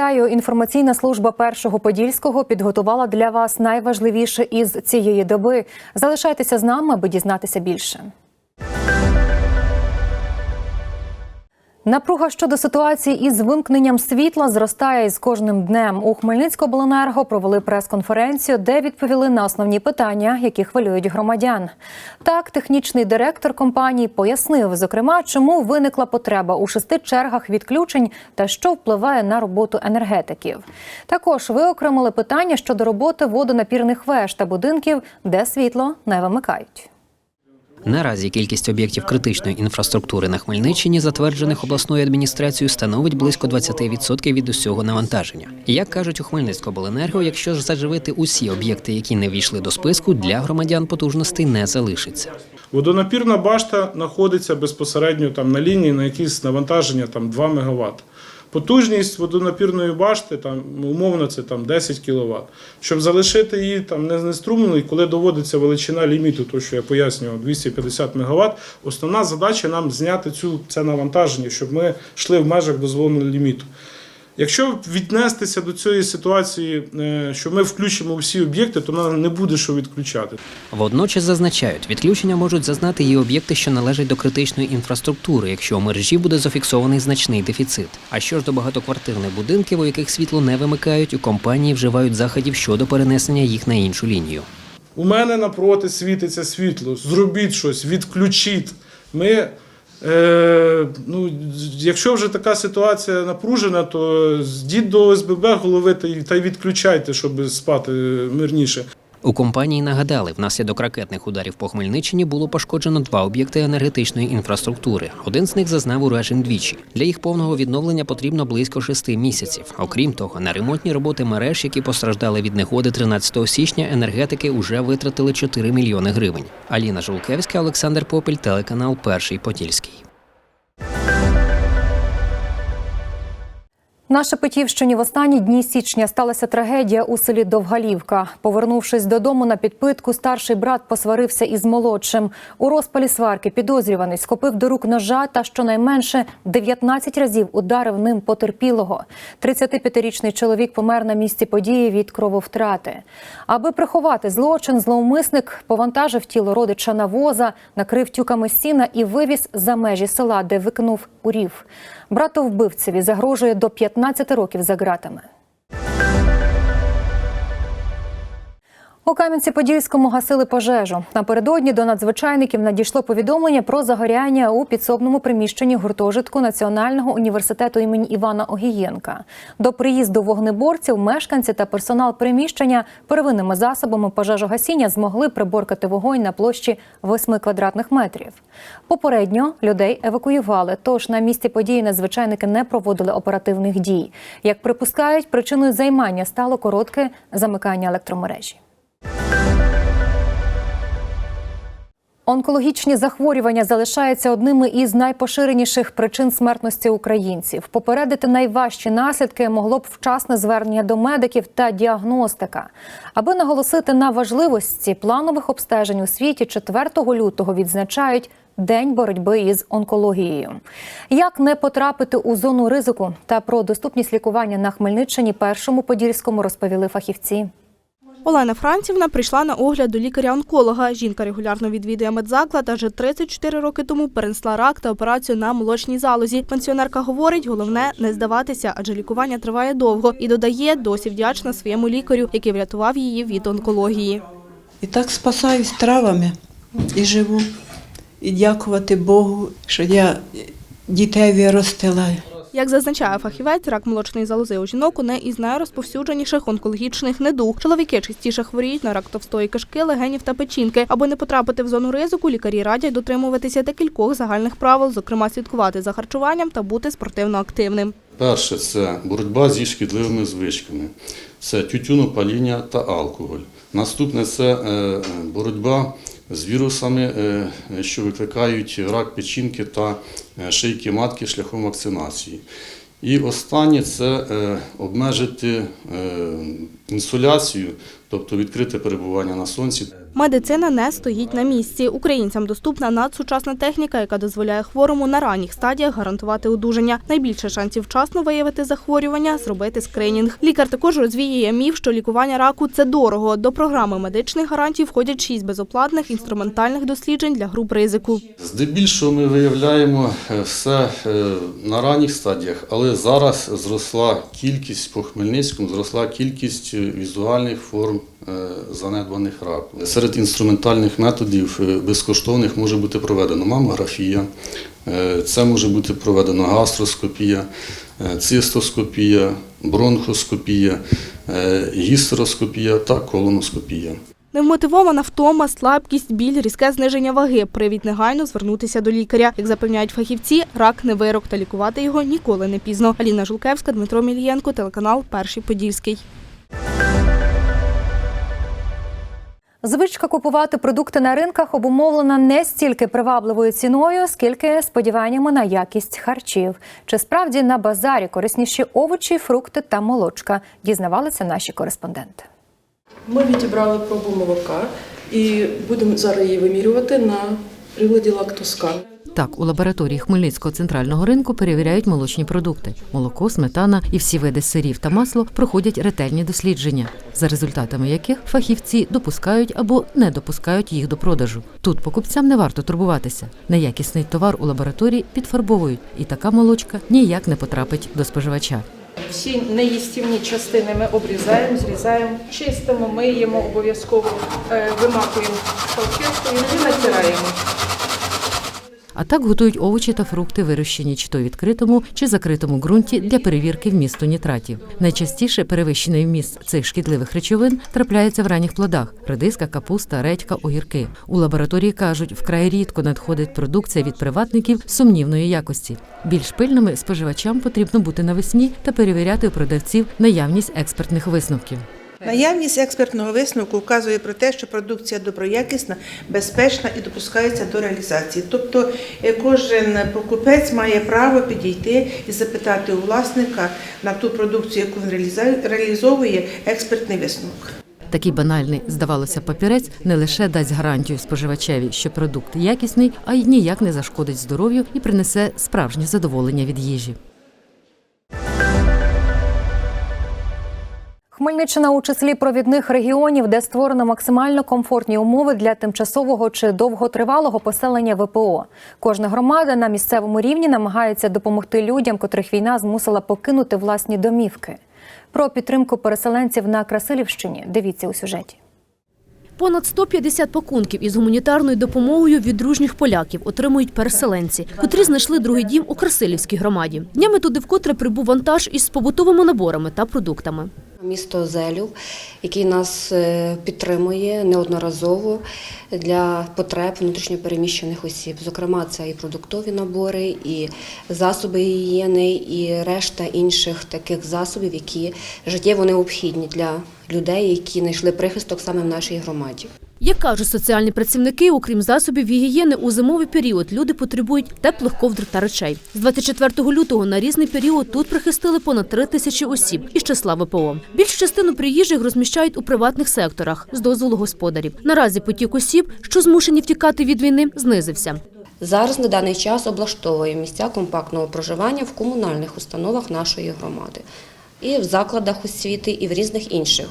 Вітаю! Інформаційна служба першого подільського підготувала для вас найважливіше із цієї доби. Залишайтеся з нами, аби дізнатися більше. Напруга щодо ситуації із вимкненням світла зростає із кожним днем. У Хмельницькобленерго провели прес-конференцію, де відповіли на основні питання, які хвилюють громадян. Так, технічний директор компанії пояснив, зокрема, чому виникла потреба у шести чергах відключень та що впливає на роботу енергетиків. Також виокремили питання щодо роботи водонапірних веж та будинків, де світло не вимикають. Наразі кількість об'єктів критичної інфраструктури на Хмельниччині, затверджених обласною адміністрацією, становить близько 20% від усього навантаження. Як кажуть у Хмельницькобленерго, якщо ж заживити усі об'єкти, які не війшли до списку, для громадян потужностей не залишиться. Водонапірна башта знаходиться безпосередньо там на лінії на якісь навантаження там 2 МВт. Потужність водонапірної башти там умовно це там 10 кВт. Щоб залишити її там не знеструмленою, коли доводиться величина ліміту, то що я пояснював, 250 МВт, основна задача нам зняти цю це навантаження, щоб ми йшли в межах дозволеного ліміту. Якщо віднестися до цієї ситуації, е, що ми включимо всі об'єкти, то нам не буде що відключати. Водночас зазначають, відключення можуть зазнати і об'єкти, що належать до критичної інфраструктури, якщо у мережі буде зафіксований значний дефіцит. А що ж до багатоквартирних будинків, у яких світло не вимикають, у компанії вживають заходів щодо перенесення їх на іншу лінію. У мене напроти світиться світло. Зробіть щось, відключіть. Ми, е, ну, якщо вже така ситуація напружена, то дід до ОСББ голови та й відключайте, щоб спати мирніше. У компанії нагадали, внаслідок ракетних ударів по Хмельниччині було пошкоджено два об'єкти енергетичної інфраструктури. Один з них зазнав уражень двічі. Для їх повного відновлення потрібно близько шести місяців. Окрім того, на ремонтні роботи мереж, які постраждали від негоди 13 січня, енергетики вже витратили 4 мільйони гривень. Аліна Жулкевська, Олександр Попіль, телеканал Перший Подільський. На Шепетівщині в останні дні січня сталася трагедія у селі Довгалівка. Повернувшись додому на підпитку, старший брат посварився із молодшим. У розпалі сварки підозрюваний схопив до рук ножа та щонайменше 19 разів ударив ним потерпілого. 35-річний чоловік помер на місці події від крововтрати. Аби приховати злочин, зловмисник повантажив тіло родича на воза, накрив тюками сіна і вивіз за межі села, де викинув урів. Братовбивцеві загрожує до 15 років за ґратами. У Кам'янці-Подільському гасили пожежу. Напередодні до надзвичайників надійшло повідомлення про загоряння у підсобному приміщенні гуртожитку Національного університету імені Івана Огієнка. До приїзду вогнеборців мешканці та персонал приміщення первинними засобами пожежогасіння змогли приборкати вогонь на площі 8 квадратних метрів. Попередньо людей евакуювали, тож на місці події надзвичайники не проводили оперативних дій. Як припускають, причиною займання стало коротке замикання електромережі. Онкологічні захворювання залишаються одними із найпоширеніших причин смертності українців. Попередити найважчі наслідки могло б вчасне звернення до медиків та діагностика. Аби наголосити на важливості планових обстежень у світі, 4 лютого відзначають День боротьби із онкологією. Як не потрапити у зону ризику та про доступність лікування на Хмельниччині першому подільському розповіли фахівці. Олена Францівна прийшла на огляд до лікаря-онколога. Жінка регулярно відвідує медзаклад, адже 34 роки тому перенесла рак та операцію на молочній залозі. Пенсіонерка говорить, головне не здаватися, адже лікування триває довго. І додає, досі вдячна своєму лікарю, який врятував її від онкології. І так спасаюсь травами і живу. І дякувати Богу, що я дітей виростила. Як зазначає фахівець, рак молочної залози у жінок не із найрозповсюдженіших онкологічних недуг. Чоловіки частіше хворіють на рак товстої кишки, легенів та печінки. Аби не потрапити в зону ризику, лікарі радять дотримуватися декількох загальних правил, зокрема слідкувати за харчуванням та бути спортивно активним. Перше це боротьба зі шкідливими звичками, це тютюнопаління та алкоголь. Наступне це е, боротьба з вірусами, е, що викликають рак печінки та е, шийки матки шляхом вакцинації. І останнє це е, обмежити інсуляцію, тобто відкрите перебування на сонці. Медицина не стоїть на місці. Українцям доступна надсучасна техніка, яка дозволяє хворому на ранніх стадіях гарантувати одужання. Найбільше шансів вчасно виявити захворювання, зробити скринінг. Лікар також розвіює міф, що лікування раку це дорого. До програми медичних гарантій входять шість безоплатних інструментальних досліджень для груп ризику. Здебільшого ми виявляємо е, все е, на ранніх стадіях, але зараз зросла кількість по Хмельницькому, зросла кількість е, візуальних форм занедбаних раку. Серед інструментальних методів е, безкоштовних може бути проведена мамографія, е, це може бути проведена гастроскопія, е, цистоскопія, бронхоскопія, е, гістероскопія та колоноскопія. Невмотивована втома, слабкість, біль, різке зниження ваги. Привід негайно звернутися до лікаря. Як запевняють фахівці, рак не вирок, та лікувати його ніколи не пізно. Аліна Жулкевська, Дмитро Мілієнко, телеканал Перший Подільський. Звичка купувати продукти на ринках обумовлена не стільки привабливою ціною, скільки сподіваннями на якість харчів. Чи справді на базарі корисніші овочі, фрукти та молочка? Дізнавалися наші кореспонденти. Ми відібрали пробу молока і будемо зараз її вимірювати на приладі лактоскан. Так, у лабораторії Хмельницького центрального ринку перевіряють молочні продукти. Молоко, сметана і всі види сирів та масло проходять ретельні дослідження, за результатами яких фахівці допускають або не допускають їх до продажу. Тут покупцям не варто турбуватися. Неякісний товар у лабораторії підфарбовують, і така молочка ніяк не потрапить до споживача. Всі неїстівні частини ми обрізаємо, зрізаємо, чистимо, миємо, обов'язково е, вимакуємо салфеткою і натираємо. А так готують овочі та фрукти, вирощені чи то в відкритому, чи закритому ґрунті для перевірки вмісту нітратів. Найчастіше перевищений вміст цих шкідливих речовин трапляється в ранніх плодах: редиска, капуста, редька, огірки. У лабораторії кажуть, вкрай рідко надходить продукція від приватників сумнівної якості. Більш пильними споживачам потрібно бути навесні та перевіряти у продавців наявність експертних висновків. Наявність експертного висновку вказує про те, що продукція доброякісна, безпечна і допускається до реалізації. Тобто е, кожен покупець має право підійти і запитати у власника на ту продукцію, яку він реалізовує, експертний висновок. Такий банальний, здавалося, папірець не лише дасть гарантію споживачеві, що продукт якісний, а й ніяк не зашкодить здоров'ю і принесе справжнє задоволення від їжі. Хмельниччина у числі провідних регіонів, де створено максимально комфортні умови для тимчасового чи довготривалого поселення ВПО. Кожна громада на місцевому рівні намагається допомогти людям, котрих війна змусила покинути власні домівки. Про підтримку переселенців на Красилівщині дивіться у сюжеті. Понад 150 пакунків із гуманітарною допомогою від дружніх поляків отримують переселенці, котрі знайшли другий дім у Красилівській громаді. Днями туди вкотре прибув вантаж із побутовими наборами та продуктами. Місто Зелів, який нас е, підтримує неодноразово для потреб внутрішньопереміщених осіб. Зокрема, це і продуктові набори, і засоби гігієни, і решта інших таких засобів, які життєво необхідні для людей, які знайшли прихисток саме в нашій громаді. Як кажуть соціальні працівники, окрім засобів гігієни, у зимовий період люди потребують теплих ковдр та речей. З 24 лютого на різний період тут прихистили понад 3 тисячі осіб із числа ВПО. Більшу частину приїжджих розміщають у приватних секторах з дозволу господарів. Наразі потік осіб, що змушені втікати від війни, знизився. Зараз на даний час облаштовуємо місця компактного проживання в комунальних установах нашої громади, і в закладах освіти, і в різних інших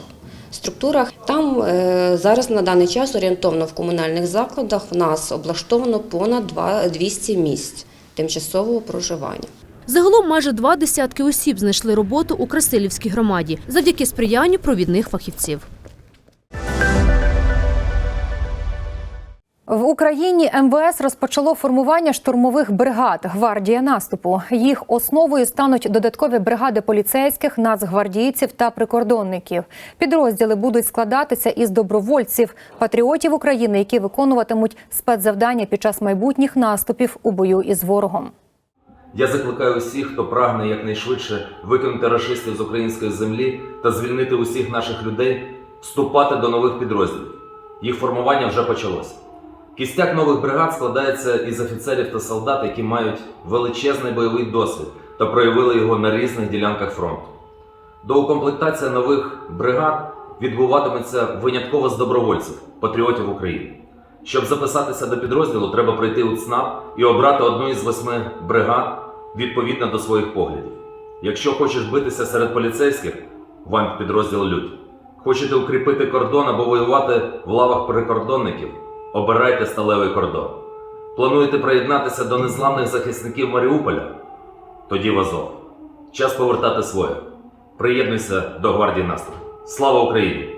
структурах. Там е, зараз на даний час орієнтовно в комунальних закладах в нас облаштовано понад два- 200 місць тимчасового проживання. Загалом майже два десятки осіб знайшли роботу у Красилівській громаді завдяки сприянню провідних фахівців. В Україні МВС розпочало формування штурмових бригад гвардія наступу. Їх основою стануть додаткові бригади поліцейських, нацгвардійців та прикордонників. Підрозділи будуть складатися із добровольців, патріотів України, які виконуватимуть спецзавдання під час майбутніх наступів у бою із ворогом. Я закликаю усіх, хто прагне якнайшвидше викинути рашистів з української землі та звільнити усіх наших людей, вступати до нових підрозділів. Їх формування вже почалося. Кістяк нових бригад складається із офіцерів та солдат, які мають величезний бойовий досвід та проявили його на різних ділянках фронту. Доукомплектація нових бригад відбуватиметься винятково з добровольців, патріотів України. Щоб записатися до підрозділу, треба пройти у ЦНАП і обрати одну із восьми бригад відповідно до своїх поглядів. Якщо хочеш битися серед поліцейських, вам підрозділ лють. Хочете укріпити кордон або воювати в лавах прикордонників, обирайте сталевий кордон. Плануєте приєднатися до незламних захисників Маріуполя? Тоді в Азов. Час повертати своє. Приєднуйся до гвардії наступу. Слава Україні!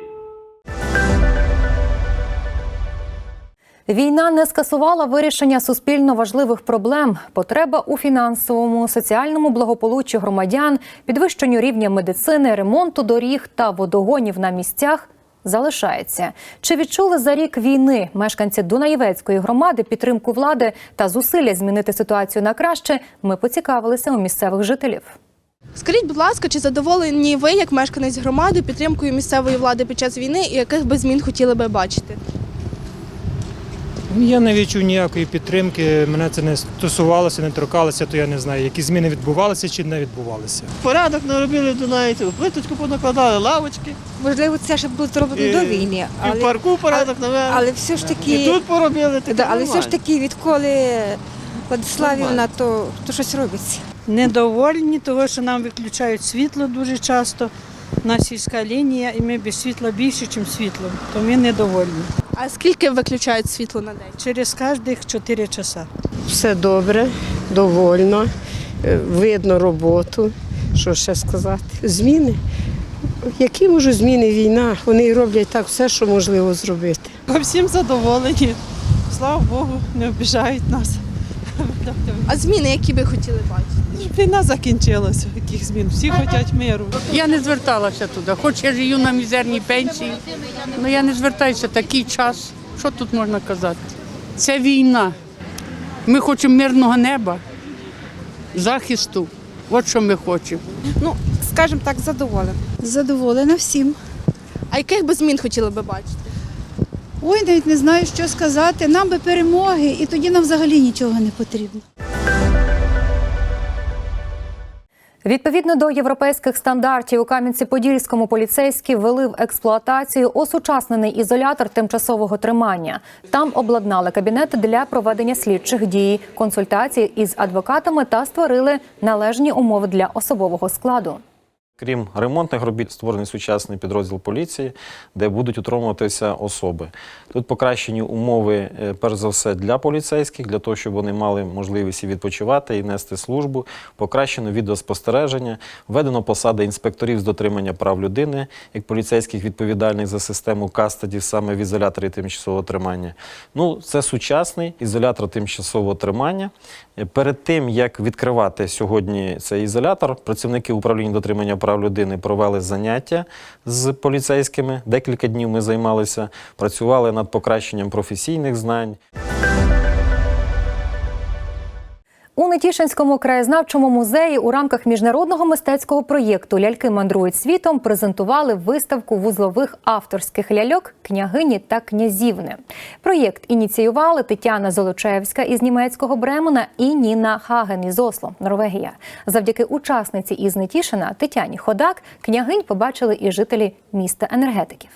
Війна не скасувала вирішення суспільно важливих проблем. Потреба у фінансовому, соціальному благополуччі громадян, підвищенню рівня медицини, ремонту доріг та водогонів на місцях залишається. Чи відчули за рік війни мешканці Дунаєвецької громади підтримку влади та зусилля змінити ситуацію на краще? Ми поцікавилися у місцевих жителів. Скажіть, будь ласка, чи задоволені ви, як мешканець громади, підтримкою місцевої влади під час війни і яких би змін хотіли би бачити? Я не відчув ніякої підтримки, мене це не стосувалося, не торкалося, то я не знаю, які зміни відбувалися чи не відбувалися. Порядок наробили в Дунаїці, плиточку понакладали, лавочки. Можливо, це ще було зроблено І- до війни, І в парку порядок але, навели. але все ж таки, І тут поробили, таке да, але все ж таки, відколи Владиславівна, то, то щось робиться. Недовольні, того, що нам виключають світло дуже часто. У нас сільська лінія, і ми без світла більше, ніж світло. То ми недовольні. А скільки виключають світло на день? Через кожних 4 часа. Все добре, довольно, е, видно роботу. Що ще сказати? Зміни. Які можуть зміни війна? Вони роблять так все, що можливо зробити. Всім задоволені. Слава Богу, не обіжають нас. А зміни, які би хотіли бачити? Війна закінчилася, яких змін. Всі хочуть миру. Я не зверталася туди, хоч я живу на мізерній пенсії, але я не звертаюся такий час. Що тут можна казати? Це війна. Ми хочемо мирного неба, захисту. От що ми хочемо. Ну, скажімо так, задоволена. Задоволена всім. А яких би змін хотіли би бачити? Ой, навіть не знаю, що сказати. Нам би перемоги, і тоді нам взагалі нічого не потрібно. Відповідно до європейських стандартів у Кам'янці-Подільському поліцейські ввели в експлуатацію осучаснений ізолятор тимчасового тримання. Там обладнали кабінет для проведення слідчих дій, консультацій із адвокатами та створили належні умови для особового складу. Крім ремонтних робіт, створений сучасний підрозділ поліції, де будуть утримуватися особи. Тут покращені умови, е, перш за все, для поліцейських, для того, щоб вони мали можливість і відпочивати і нести службу. Покращено відеоспостереження, введено посади інспекторів з дотримання прав людини, як поліцейських відповідальних за систему кастодів саме в ізоляторі тимчасового тримання. Ну, це сучасний ізолятор тимчасового тримання. Е, Перед тим як відкривати сьогодні цей ізолятор, працівники управління дотримання прав людини провели заняття з поліцейськими. Декілька днів ми займалися, працювали над покращенням професійних знань. У Нетішинському краєзнавчому музеї у рамках міжнародного мистецького проєкту Ляльки мандрують світом презентували виставку вузлових авторських ляльок княгині та князівни. Проєкт ініціювали Тетяна Золочевська із німецького Бремена і Ніна Хаген із Осло, Норвегія. Завдяки учасниці із Нетішина Тетяні Ходак княгинь побачили і жителі міста енергетиків.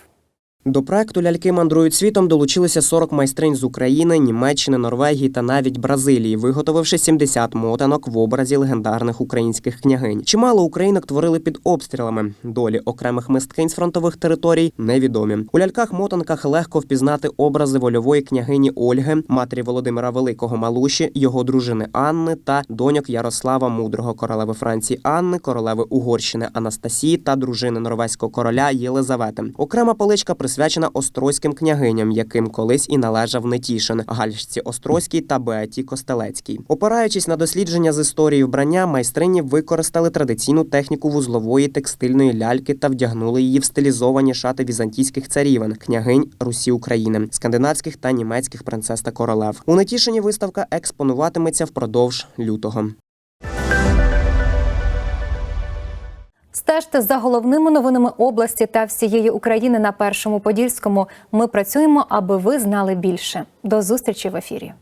До проекту Ляльки мандрують світом долучилися 40 майстринь з України, Німеччини, Норвегії та навіть Бразилії, виготовивши 70 мотанок в образі легендарних українських княгинь. Чимало українок творили під обстрілами. Долі окремих мисткинь з фронтових територій невідомі. У ляльках-мотанках легко впізнати образи вольової княгині Ольги, матері Володимира Великого Малуші, його дружини Анни та доньок Ярослава Мудрого, королеви Франції Анни, королеви Угорщини Анастасії та дружини норвезького короля Єлизавети. Окрема поличка присвячена острозьким княгиням, яким колись і належав Нетішин, Гальшці Острозькій та Беаті Костелецькій. Опираючись на дослідження з історії вбрання, майстрині використали традиційну техніку вузлової текстильної ляльки та вдягнули її в стилізовані шати візантійських царівен, княгинь Русі України, скандинавських та німецьких принцес та королев. У Нетішині виставка експонуватиметься впродовж лютого. Стежте за головними новинами області та всієї України на першому подільському. Ми працюємо, аби ви знали більше. До зустрічі в ефірі.